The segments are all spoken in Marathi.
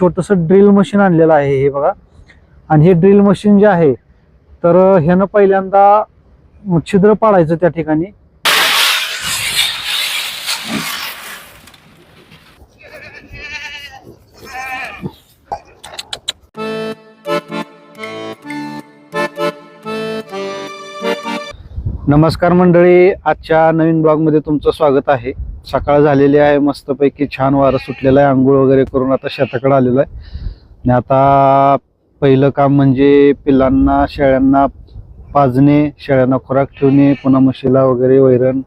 छोटंसं ड्रिल मशीन आणलेलं आहे हे बघा. आणि हे ड्रिल मशीन जे आहे तर ह्यानं पहिल्यांदा छिद्र पाडायचं त्या ठिकाणी. नमस्कार मंडळी आजच्या नवीन ब्लॉगमध्ये तुमचं स्वागत आहे. सकाळ झालेली आहे मस्तपैकी छान वारं सुटलेलं आहे आंघोळ वगैरे करून आता शेताकडे आलेलो आहे. आणि आता पहिलं काम म्हणजे पिल्लांना शेळ्यांना पाजणे शेळ्यांना खुराक ठेवणे पुन्हा म्हशीला वगैरे वैरण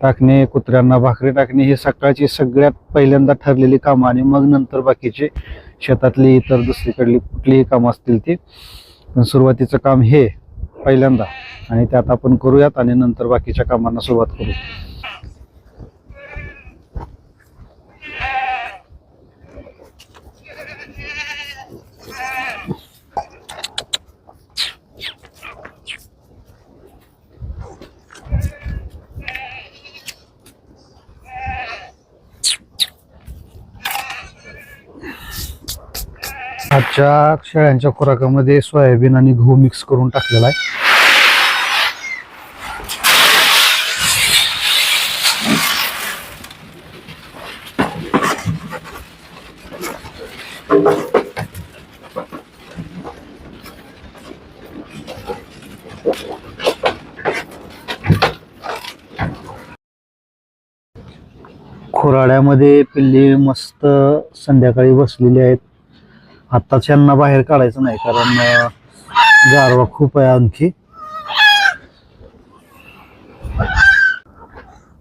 टाकणे कुत्र्यांना भाकरी टाकणे हे सकाळची सगळ्यात पहिल्यांदा ठरलेली कामं आणि मग नंतर बाकीचे शेतातली इतर दुसरीकडली कुठलीही कामं असतील ती. पण सुरुवातीचं काम हे पहिल्यांदा. आणि ते आता आपण करूयात आणि नंतर बाकीच्या कामांना सुरुवात करू. आजच्या शेळ्यांच्या खुराकामध्ये सोयाबीन आणि गहू मिक्स करून टाकलेला आहे. खुराड्यामध्ये पिल्ली मस्त संध्याकाळी बसलेली आहेत. आत्ताच यांना बाहेर काढायचं नाही कारण गारवा खूप आहे आणखी.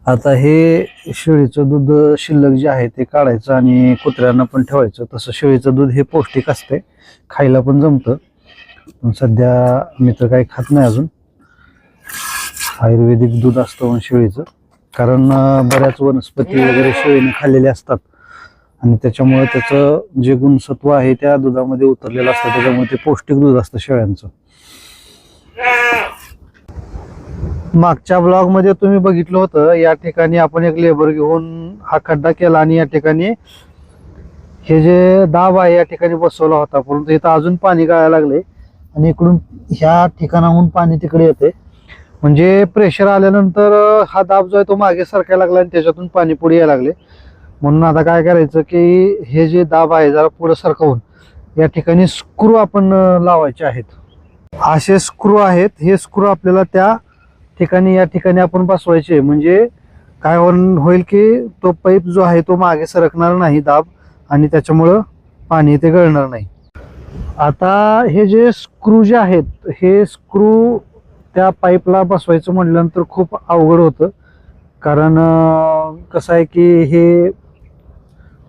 आता हे शेळीचं दूध शिल्लक जे आहे ते काढायचं आणि कुत्र्यांना पण ठेवायचं. तसं शेळीचं दूध हे पौष्टिक असते खायला पण जमतं. पण सध्या मी तर काही खात नाही अजून. आयुर्वेदिक दूध असतं शेळीचं. कारण बऱ्याच वनस्पती वगैरे शेळीने खाल्लेले असतात. आणि त्याच्यामुळे त्याचं जे गुणसत्व आहे त्या दुधामध्ये उतरलेलं असतं त्याच्यामुळे ते पौष्टिक दूध असतं शेळ्यांचं. मागच्या ब्लॉगमध्ये तुम्ही बघितलं होतं या ठिकाणी आपण एक लेबर घेऊन हा खड्डा केला आणि या ठिकाणी हे जे दाब आहे या ठिकाणी बसवला होता. परंतु इथं अजून पाणी गाळायला लागले आणि इकडून ह्या ठिकाणाहून पाणी तिकडे येते. म्हणजे प्रेशर आल्यानंतर हा दाब जो आहे तो मागे सरकायला लागला आणि त्याच्यातून पाणी पुढे यायला लागले. म्हणून आता काय करायचं की हे जे दाब आहे जरा पुढे सरकवून या ठिकाणी स्क्रू आपण लावायचे आहेत. असे स्क्रू आहेत हे स्क्रू आपल्याला त्या ठिकाणी या ठिकाणी आपण बसवायचे. म्हणजे काय होण- होईल की तो पाईप जो आहे तो मागे सरकणार नाही दाब आणि त्याच्यामुळं पाणी ते गळणार नाही. आता हे जे स्क्रू जे आहेत हे स्क्रू त्या पाईपला बसवायचं म्हटल्यानंतर खूप अवघड होतं. कारण कसं आहे की हे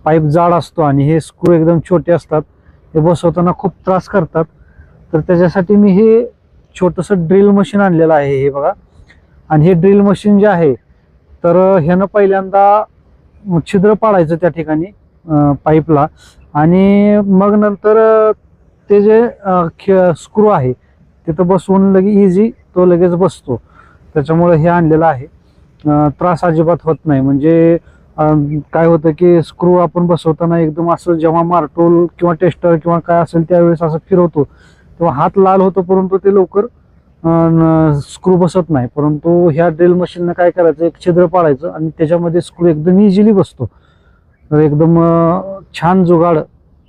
पाईप जाड असतो आणि हे स्क्रू एकदम छोटे असतात हे बसवताना खूप त्रास करतात. तर त्याच्यासाठी मी हे छोटंसं ड्रिल मशीन आणलेलं आहे हे बघा. आणि हे ड्रिल मशीन जे आहे तर ह्यानं पहिल्यांदा छिद्र पाडायचं त्या ठिकाणी पाईपला. आणि मग नंतर ते जे स्क्रू आहे तिथं बसवून लगे इझी तो लगेच बसतो. त्याच्यामुळे हे आणलेलं आहे. त्रास अजिबात होत नाही. म्हणजे काय होतं की स्क्रू आपण बसवताना एकदम असं जेव्हा मार्टोल किंवा टेस्टर किंवा काय असेल त्यावेळेस असं फिरवतो तेव्हा हात लाल होतो परंतु ते लवकर स्क्रू बसत नाही. परंतु ह्या ड्रिल मशीननं काय करायचं एक छिद्र पाडायचं आणि त्याच्यामध्ये स्क्रू एकदम इझिली बसतो. तर एकदम छान जुगाड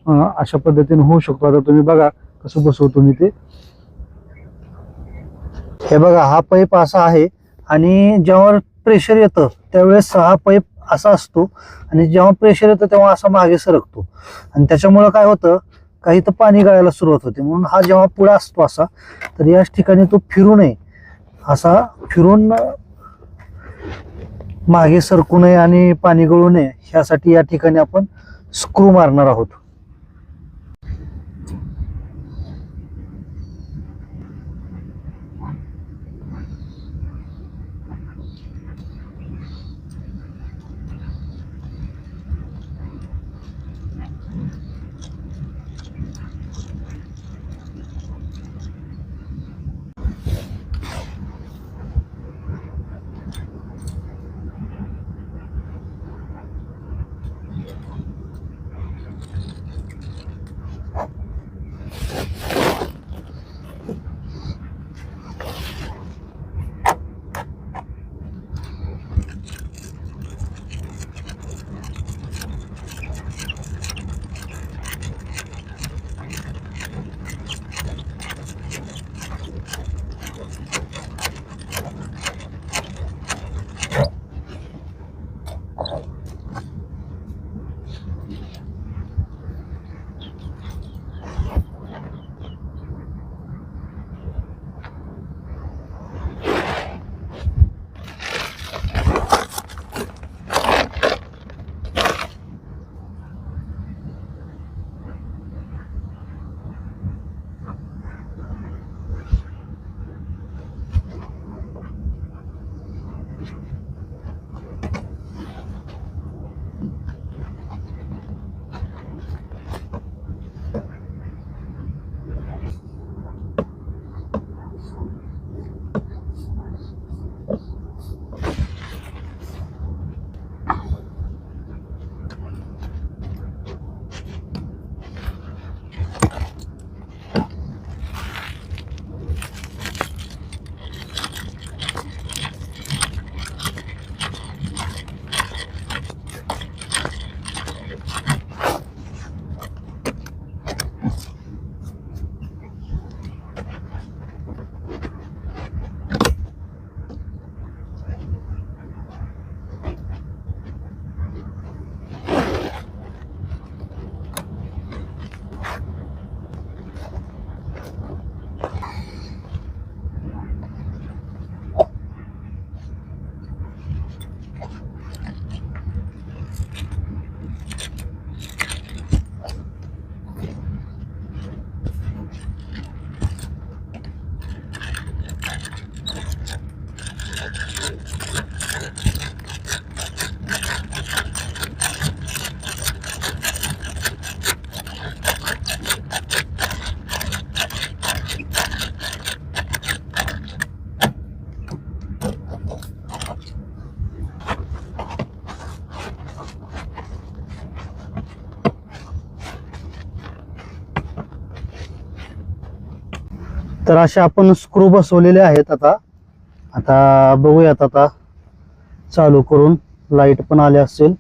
अशा पद्धतीने होऊ शकतो. आता तुम्ही बघा कसं बसवतो मी ते. हे बघा हा पाईप असा आहे आणि जेव्हा प्रेशर येतं त्यावेळेस हा पाईप असा असतो. आणि जेव्हा प्रेशर येतं तेव्हा असा मागे सरकतो. आणि त्याच्यामुळं काय होतं काही तर पाणी गळायला सुरुवात होते. म्हणून हा जेव्हा पुढे असतो असा तर याच ठिकाणी तो फिरू नये. असा फिरून मागे सरकू नये आणि पाणी गळू नये. ह्यासाठी या ठिकाणी आपण स्क्रू मारणार आहोत. तर असे आपण स्क्रू बसवलेले आहेत आता. आता बघूयात आता. चालू करून लाइट पण आले असेल.